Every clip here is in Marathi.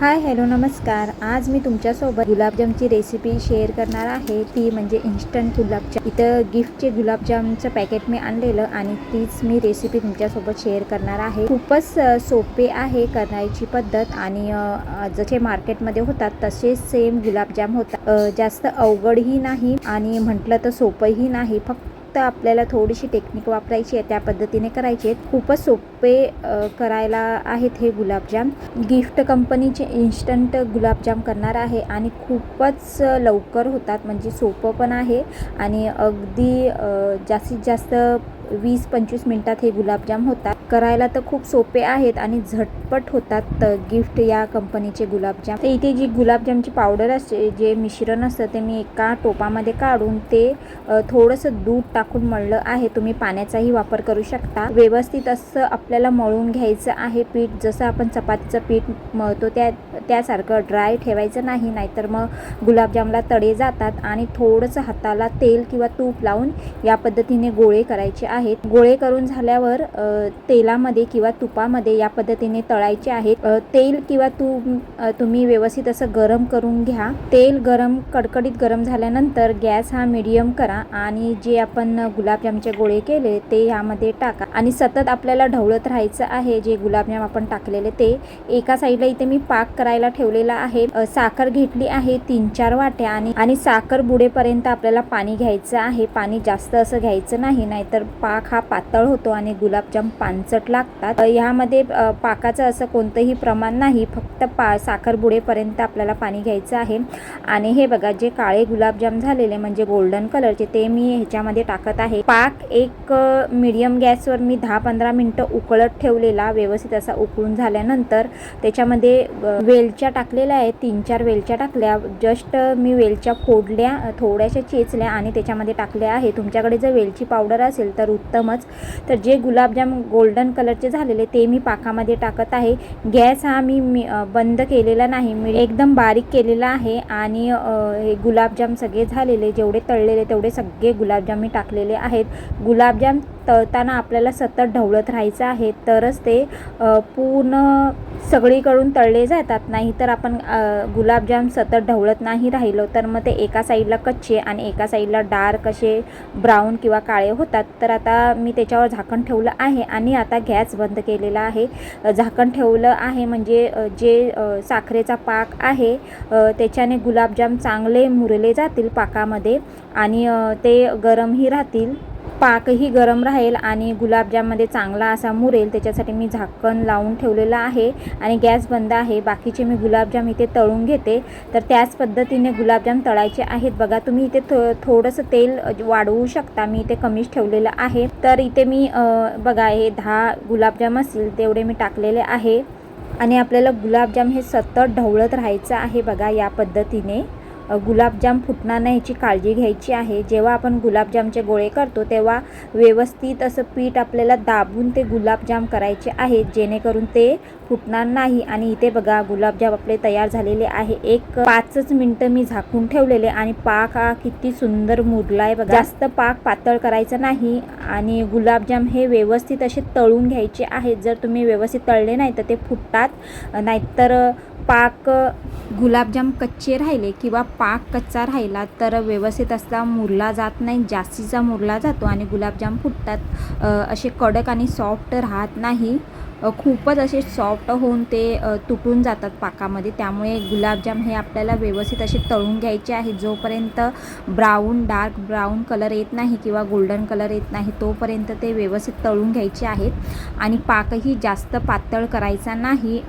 हाय हॅलो नमस्कार. आज मी तुमच्यासोबत गुलाबजामची रेसिपी शेअर करणार आहे. ती म्हणजे इन्स्टंट गुलाबजाम. इथं गिफ्टचे गुलाबजामचं पॅकेट मी आणलेलं आणि तीच मी रेसिपी तुमच्यासोबत शेअर करणार आहे. खूपच सोपे आहे करण्याची पद्धत आणि जसे मार्केटमध्ये होतात तसेच सेम गुलाबजाम होतात. जास्त अवघडही नाही आणि म्हटलं तर सोपंही नाही. फक्त फक्त आपल्याला थोडीशी टेक्निक वापरायची आहे त्या पद्धतीने करायची आहेत. खूपच सोपे करायला आहेत हे गुलाबजाम. गिफ्ट कंपनीचे इन्स्टंट गुलाबजाम करणार आहे आणि खूपच लवकर होतात म्हणजे सोपं पण आहे. आणि अगदी जास्तीत जास्त वीस पंचवीस मिनटात हे गुलाबजाम होतात. करायला तर खूप सोपे आहेत आणि झटपट होतात गिफ्ट या कंपनीचे गुलाबजाम. तर इथे जी गुलाबजामची पावडर असते जे मिश्रण असतं ते मी एका टोपामध्ये काढून ते थोडंसं दूध टाकून मळलं आहे. तुम्ही पाण्याचाही वापर करू शकता. व्यवस्थित असं आपल्याला मळून घ्यायचं आहे. पीठ जसं आपण चपातीचं पीठ मळतो त्या त्यासारखं ड्राय ठेवायचं नाही नाहीतर मग गुलाबजामला तडे जातात आणि थोडंसं हाताला तेल किंवा तूप लावून या पद्धतीने गोळे करायचे आहे आहेत. गोळे करून झाल्यावर तेलामध्ये किंवा तुपामध्ये या पद्धतीने तळायचे आहेत. तेल किंवा तूप तुम्ही व्यवस्थित असं गरम करून घ्या. तेल गरम कडकडीत गरम झाल्यानंतर गॅस हा मीडियम करा आणि जे आपण गुलाबजामचे गोळे केले ते यामध्ये टाका. आणि सतत आपल्याला ढवळत राहायचं आहे जे गुलाबजाम आपण टाकलेले ते एका साईडला इथे मी पाक करायला ठेवलेला आहे. साखर घेतली आहे तीन चार वाट्या आणि आणि साखर बुडेपर्यंत आपल्याला पाणी घ्यायचं आहे. पाणी जास्त असं घ्यायचं नाही नाहीतर पाक हा पातळ होतो आणि गुलाबजाम पानचट लागतात. अ, ह्यामध्ये पाकाचं असं कोणतंही प्रमाण नाही. फक्त पा साखर बुडेपर्यंत आपल्याला पाणी घ्यायचं आहे. आणि हे बघा जे काळे गुलाबजाम झालेले म्हणजे गोल्डन कलरचे ते मी ह्याच्यामध्ये टाकत आहे. पाक एक मिडियम गॅसवर मी दहा पंधरा मिनटं उकळत ठेवलेला व्यवस्थित असा उकळून झाल्यानंतर त्याच्यामध्ये वेलच्या टाकलेल्या आहेत. तीन चार वेलच्या टाकल्या. जस्ट मी वेलच्या फोडल्या थोड्याशा चेचल्या आणि त्याच्यामध्ये टाकल्या आहे तुमच्याकडे जर वेलची पावडर असेल तर उत्तमच. तर जे गुलाबजाम गोल्डन कलरचे झालेले ते मी पाकामध्ये टाकत आहे. गॅस हा मी मी बंद केलेला नाही. मी एकदम बारीक केलेला आहे आणि हे गुलाबजाम सगळे झालेले जेवढे तळलेले तेवढे सगळे गुलाबजाम मी टाकलेले आहेत. गुलाबजाम तळताना आपल्याला सतत ढवळत राहायचं आहे तरच ते पूर्ण सगळीकडून तळले जातात. नाही तर आपण गुलाबजाम सतत ढवळत नाही राहिलो तर मग ते एका साईडला कच्चे आणि एका साईडला डार्क असे ब्राऊन किंवा काळे होतात. तर आता मी त्याच्यावर झाकण ठेवलं आहे आणि आता गॅस बंद केलेला आहे. झाकण ठेवलं आहे म्हणजे जे साखरेचा पाक आहे त्याच्याने गुलाबजाम चांगले मुरले जातील पाकामध्ये आणि ते गरमही राहतील. पाकही गरम राहील आणि गुलाबजाममध्ये चांगला असा मुरेल त्याच्यासाठी मी झाकण लावून ठेवलेलं आहे आणि गॅस बंद आहे. बाकीचे मी गुलाबजाम इथे तळून घेते. तर त्याच पद्धतीने गुलाबजाम तळायचे आहेत. बघा तुम्ही इथे थो थोडंसं तेल वाढवू शकता. मी इथे कमीच ठेवलेलं आहे. तर इथे मी बघा हे दहा गुलाबजाम असतील तेवढे मी टाकलेले आहे. आणि आपल्याला गुलाबजाम हे सतत ढवळत राहायचं आहे बघा या पद्धतीने. गुलाबजाम फुटणार नाही याची काळजी घ्यायची आहे. जेव्हा आपण गुलाबजामचे गोळे करतो तेव्हा व्यवस्थित असं पीठ आपल्याला दाबून ते गुलाबजाम करायचे आहेत जेणेकरून ते फुटणार नाही. आणि इथे बघा गुलाबजाम आपले तयार झालेले आहे. एक पाचच मिनटं मी झाकून ठेवलेले आणि पाक हा किती सुंदर मुरलाय बघा. जास्त पाक पातळ करायचं नाही आणि गुलाबजाम हे व्यवस्थित असे तळून घ्यायचे आहेत. जर तुम्ही व्यवस्थित तळले नाही तर ते फुटतात. नाहीतर पाक गुलाबजाम कच्चे राहिले किंवा पाक कच्चा राहिला तर व्यवस्थित असा मुरला जात नाही जास्तीचा मुरला जातो आणि गुलाबजाम फुटतात. असे कडक आणि सॉफ्ट राहत नाही. खूपच असे सॉफ्ट होऊन ते तुटून जातात पाकामध्ये. त्यामुळे गुलाबजाम हे आपल्याला व्यवस्थित असे तळून घ्यायचे आहे. जोपर्यंत ब्राऊन डार्क ब्राऊन कलर येत नाही किंवा गोल्डन कलर येत नाही तोपर्यंत ते व्यवस्थित तळून घ्यायचे आहेत. आणि पाकही जास्त पातळ करायचा नाही.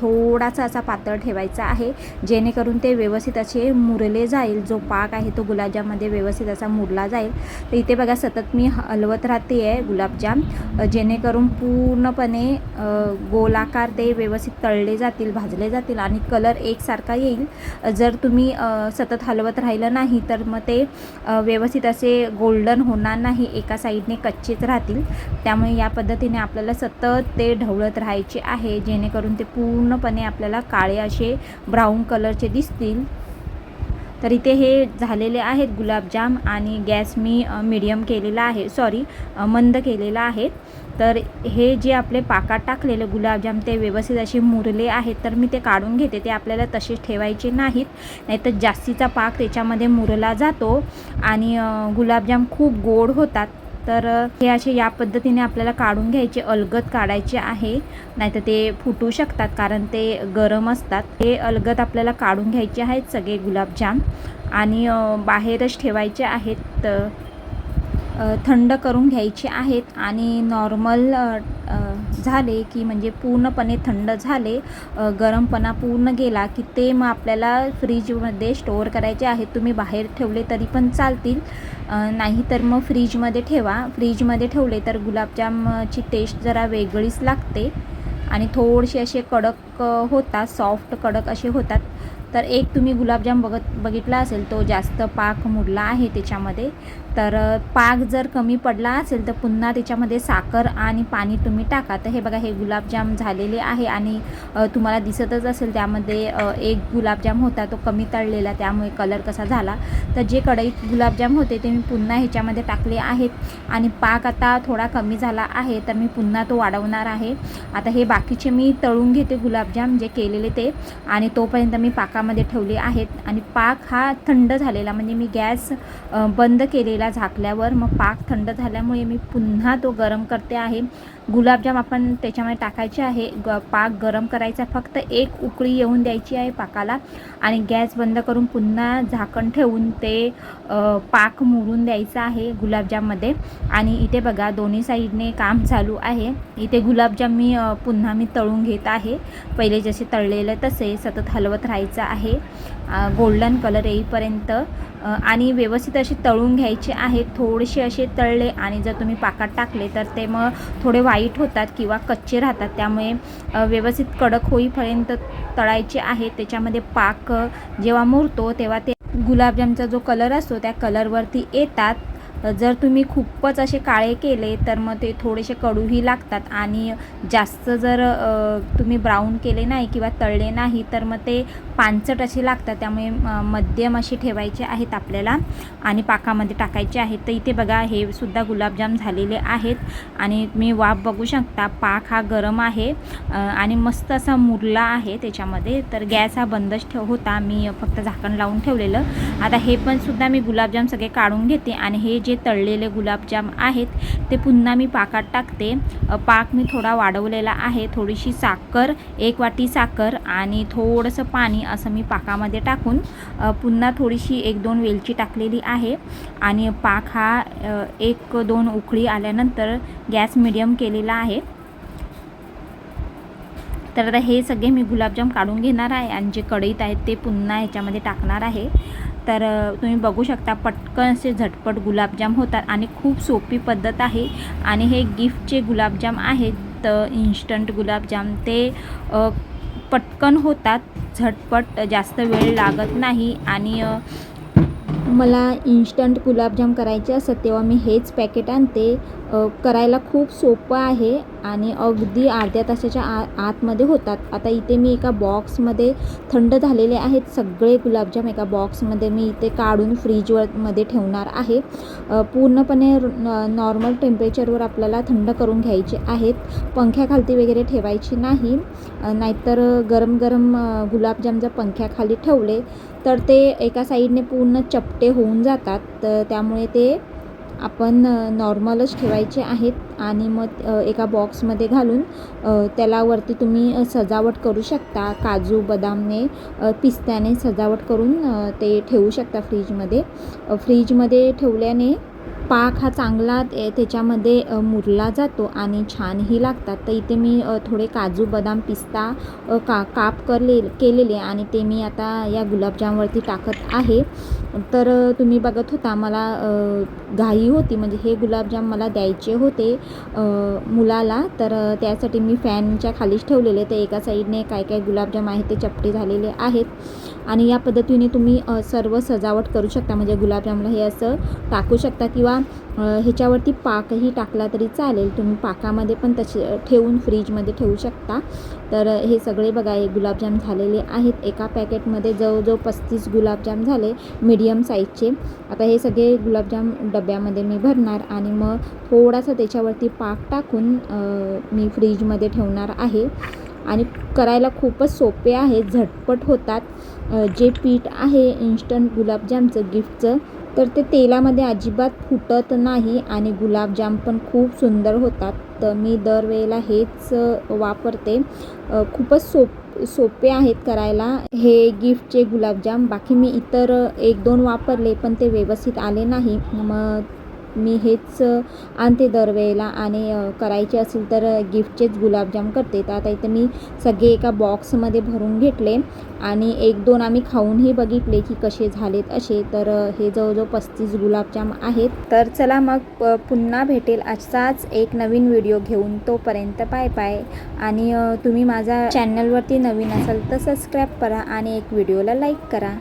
थोडासा असा पातळ ठेवायचा आहे. जेणेकरून ते व्यवस्थित असे मुरले जाईल. जो पाक आहे तो गुलाबजाममध्ये व्यवस्थित असा मुरला जाईल. तर इथे बघा सतत मी हलवत राहते आहे गुलाबजाम जेणेकरून पूर्णपणे गोलाकार ते व्यवस्थित तळले जातील भाजले जातील आणि कलर एकसारखा येईल. जर तुम्ही सतत हलवत राहिलं नाही तर मग ते व्यवस्थित असे गोल्डन होणार नाही. एका साईडने कच्चेच राहतील. त्यामुळे या पद्धतीने आपल्याला सतत ते ढवळत राहायचे आहे. जेणेकरून ते पूर्णपणे आपल्याला काळे असे ब्राऊन कलरचे दिसतील. तर इथे हे झालेले आहेत गुलाबजाम आणि गॅस मी मिडियम केलेला आहे. सॉरी मंद केलेला आहे. तर हे जे आपले पाकात टाकलेले गुलाबजाम ते व्यवस्थित असे मुरले आहेत. तर मी ते काढून घेते. ते आपल्याला तसेच ठेवायचे नाहीत. नाहीतर जास्तीचा पाक त्याच्यामध्ये मुरला जातो. आणि गुलाबजाम खूप गोड होतात. तर हे असे या पद्धतीने आपल्याला काढून घ्यायचे अलगद काढायचे आहे. नाहीतर ते फुटू शकतात कारण ते गरम असतात. हे अलगद आपल्याला काढून घ्यायचे आहेत सगळे गुलाबजाम आणि बाहेरच ठेवायचे आहेत. थंड करून घ्यायचे आहेत आणि नॉर्मल झाले की म्हणजे पूर्णपणे थंड झाले गरमपणा पूर्ण गेला की ते मग आपल्याला फ्रीजमध्ये स्टोअर करायचे आहेत. तुम्ही बाहेर ठेवले तरी पण चालतील. नाहीतर नाही तर मग फ्रीजमध्ये ठेवा. फ्रीजमध्ये ठेवले तर गुलाबजामची टेस्ट जरा वेगळीच लागते आणि थोडेसे असे कडक अ, होतात सॉफ्ट कडक असे होतात. तर एक तुम्ही गुलाबजाम बघत बघितला असेल तो जास्त पाक मुडला आहे त्याच्यामध्ये. तर पाक जर कमी पडला असेल तर पुन्हा त्याच्यामध्ये साखर आणि पाणी तुम्ही टाका. तर हे बघा हे गुलाबजाम झालेले आहे आणि तुम्हाला दिसतच असेल त्यामध्ये एक गुलाबजाम होता तो कमी तळलेला. त्यामुळे कलर कसा झाला? तर जे कढईत गुलाबजाम होते ते मी पुन्हा ह्याच्यामध्ये टाकले आहेत. आणि पाक आता थोडा कमी झाला आहे तर मी पुन्हा तो वाढवणार आहे. आता हे बाकीचे मी तळून घेते गुलाब गुलाबजाम जे म्हणजे केलेले ते. आणि तोपर्यंत मी पाकामध्ये ठेवले आहेत. आणि पाक हा थंड झालेला म्हणजे मी गॅस बंद केलेला झाकल्यावर मग पाक थंड झाल्यामुळे मी पुन्हा तो गरम करते आहे. गुलाबजाम आपण त्याच्यामध्ये टाकायचे आहे. ग पाक गरम करायचा फक्त एक उकळी येऊन द्यायची आहे पाकाला. आणि गॅस बंद करून पुन्हा झाकण ठेवून ते पाक मुरून द्यायचा आहे गुलाबजाममध्ये. आणि इथे बघा दोन्ही साईडने काम चालू आहे. इथे गुलाबजाम मी पुन्हा मी तळून घेत आहे. पहिले जसे तळलेले तसे सतत हलवत राहायचं आहे. गोल्डन कलर येईपर्यंत आणि व्यवस्थित असे तळून घ्यायचे आहेत थोडेसे असे तळले आणि जर तुम्ही पाकात टाकले तर ते मग थोडे वाईट होतात किंवा कच्चे राहतात. त्यामुळे व्यवस्थित कडक होईपर्यंत तळायचे आहे. त्याच्यामध्ये पाक जेव्हा मुरतो तेव्हा ते गुलाबजामचा जो कलर असतो त्या कलरवरती येतात. जर तुम्ही खूपच असे काळे केले तर मग ते थोडेसे कडूही लागतात. आणि जास्त जर तुम्ही ब्राऊन केले नाही किंवा तळले नाही तर मग ते पानचट असे लागतात. त्यामुळे मध्यम असे ठेवायचे आहेत आपल्याला आणि पाकामध्ये टाकायचे आहेत. तर इथे बघा हे सुद्धा गुलाबजाम झालेले आहेत. आणि तुम्ही वाफ बघू शकता पाक हा गरम आहे आणि मस्त असा मुरला आहे त्याच्यामध्ये. तर गॅस हा बंदच ठेव होता. मी फक्त झाकण लावून ठेवलेलं. आता हे पण सुद्धा मी गुलाबजाम सगळे काढून घेते. आणि हे जे जे तळलेले गुलाबजाम आहेत ते पुन्हा मी पाकात टाकते. पाक मी थोडा वाढवलेला आहे. थोडीशी साखर एक वाटी साखर आणि थोडंसं पाणी असं मी पाकामध्ये टाकून पुन्हा थोडीशी एक दोन वेलची टाकलेली आहे. आणि पाक हा एक दोन उकळी आल्यानंतर गॅस मिडियम केलेला आहे. तर आता हे सगळे मी गुलाबजाम काढून घेणार आहे आणि जे कढईत आहेत ते पुन्हा ह्याच्यामध्ये टाकणार आहे. तर तुम्ही बघू शकता पटकन असे झटपट गुलाबजाम होतात आणि खूप सोपी पद्धत आहे. आणि हे गिफ्टचे गुलाबजाम आहेत इन्स्टंट गुलाबजाम ते पटकन होतात झटपट जास्त वेळ लागत नाही. आणि मला इन्स्टंट गुलाबजाम करायचे असतं तेव्हा मी हेच पॅकेट आणते. करायला खूप सोपं आहे आणि अगदी अर्ध्या तासाच्या आ आतमध्ये होतात. आता इथे मी एका बॉक्समध्ये थंड झालेले आहेत सगळे गुलाबजाम. एका बॉक्समध्ये मी इथे काढून फ्रीजवरमध्ये ठेवणार आहे. पूर्णपणे नॉर्मल टेम्परेचरवर आपल्याला थंड करून घ्यायचे आहेत. पंख्याखालती वगैरे ठेवायची नाही. नाहीतर गरम गरम गुलाबजाम जर पंख्याखाली ठेवले तर ते एका साईडने पूर्ण चपटे होऊन जातात. तर त्यामुळे ते आपण नॉर्मलच ठेवायचे आहेत आणि मग एका बॉक्समध्ये घालून त्याला वरती तुम्ही सजावट करू शकता. काजू बदामने पिस्त्याने सजावट करून ते ठेवू शकता फ्रीजमध्ये. फ्रीजमध्ये ठेवल्याने पाक हा चांगला ते- त्याच्यामध्ये मुरला जातो आणि छानही लागतात. तर इथे मी थोडे काजू बदाम पिस्ता का काप करले केलेले आणि ते मी आता या गुलाबजामवरती टाकत आहे. तर तुम्ही बघत होता मला घाई होती. म्हणजे हे गुलाबजाम मला द्यायचे होते मुलाला. तर त्यासाठी मी फॅनच्या खालीच ठेवलेले. तर एका साईडने काय काय गुलाबजाम आहे ते चपटे झालेले आहेत. आणि या पद्धतीने तुम्ही सर्व सजावट करू शकता. म्हणजे गुलाबजामला हे असं टाकू शकता किंवा ह्याच्यावरती पाकही टाकला तरी चालेल. तुम्ही पाकामध्ये पण तसे ठेवून फ्रीजमध्ये ठेवू शकता. तर हे सगळे बघा हे गुलाबजाम झालेले आहेत. एका पॅकेटमध्ये जवळजवळ पस्तीस गुलाबजाम झाले मीडियम साईजचे. आता हे सगळे गुलाबजाम डब्यामध्ये मी भरणार आणि मग थोडासा त्याच्यावरती पाक टाकून मी फ्रीजमध्ये ठेवणार आहे. आणि करायला खूपच सोपे आहे झटपट होतात. जे पीठ आहे इन्स्टंट गुलाबजामचं गिफ्टचं तर ते तेलामध्ये अजिबात फुटत नाही आणि गुलाबजाम पण खूप सुंदर होतात. तर मी दरवेळेला हेच वापरते. खूपच सोप सोपे आहेत करायला. हे गिफ्टचे गुलाबजाम. बाकी मी इतर एक दोन वापरले पण ते व्यवस्थित आले नाही. मग मी हेच आणते दरवेळेला आणि करायचे असेल तर गिफ्टचेच गुलाबजाम करते. तर आता इथं मी सगळे एका बॉक्समध्ये भरून घेतले आणि एक दोन आम्ही खाऊनही बघितले की कसे झालेत असे. तर हे जवळजवळ पस्तीस गुलाबजाम आहेत. तर चला मग पुन्हा भेटेल असाच एक नवीन व्हिडिओ घेऊन. तोपर्यंत पाय पाय आणि तुम्ही माझ्या चॅनलवरती नवीन असाल तर सबस्क्राईब करा आणि एक व्हिडिओला लाईक करा.